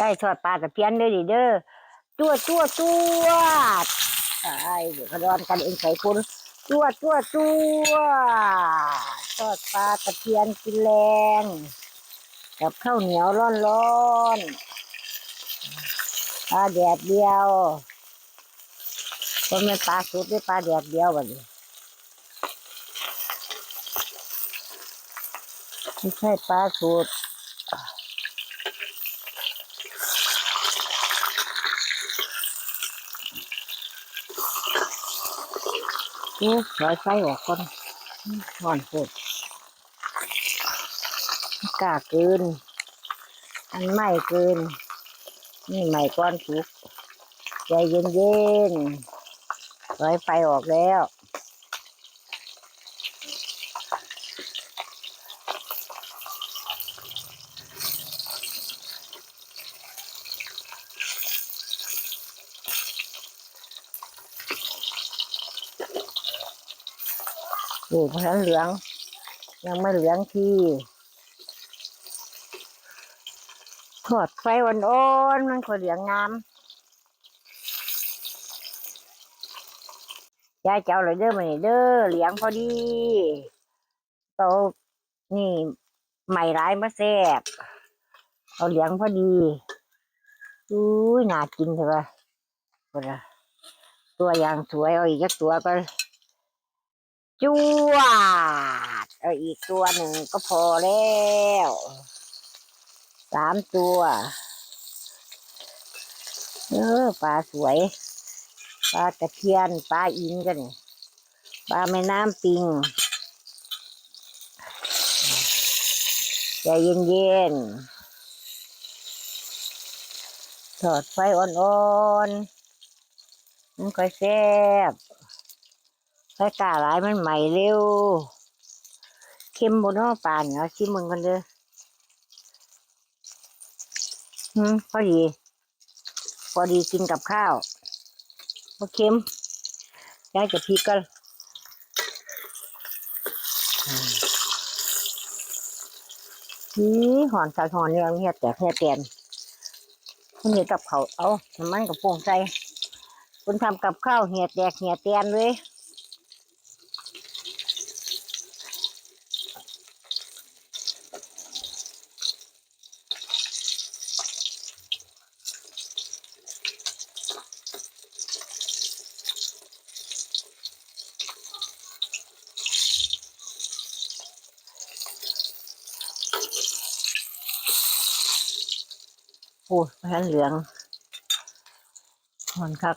ใช่ทอดปลาตะเพียนเด้อดิเด้อตัวตัวตัวใช่เดี๋ยวกระดอนกันเองใส่คุณตัวตัวตัวทอดปลาตะเพียนกินแรงกับข้าวเหนียวร้อนร้อนปลาแดดเดียวก็ไม่ปลาสุดด้วยปลาแดดเดียววันนี้ไม่ใช่ปลาสุด นี่ร้อยไฟออกก่อนนอนสุดกาเกิน อันใหม่เกิน นี่ใหม่ก้อนสุกใจเย็นเย็นๆร้อยไฟออกแล้ว อยู่เพราะฉะนั้นเหลือง ยังไม่เหลืองที่ทอดไฟอ่อนๆมันก็เหลืองงามยายเจ้าเลยเด้อมานี่เด้อเหลียงพอดีโตนี่ใหม่ร้ายมาแซ่บเอาเหลียงพอดีอุ้ยน่ากินใช่ปะตัวอย่างสวยเอาอีกสักตัวก็ จวดเอาอีกตัวหนึ่งก็พอแล้วสามตัวเออปลาสวยปลาตะเพียนปลาอินกันปลาแม่น้ำปิงใจเย็นๆทอดไฟอ่อนๆมันก็แซ่บ ไฟกาหลายมันใหม่เร็ว เค็มบนน้อปานเนาะชิมมึงกันเด้อหืมพอดี พอดีกินกับข้าวพอเค็มย้ายจะพริกกันนี่หอนสายหอนเนี่ยเงียบแต่แค่แกนคุณเห็นกับเขาเอาน้ำมันกับโป่งใจคุณทำกับข้าวเหี่ยแตกเหี่ยแตนเลย โอ้ยพันเหลืองหอนคัก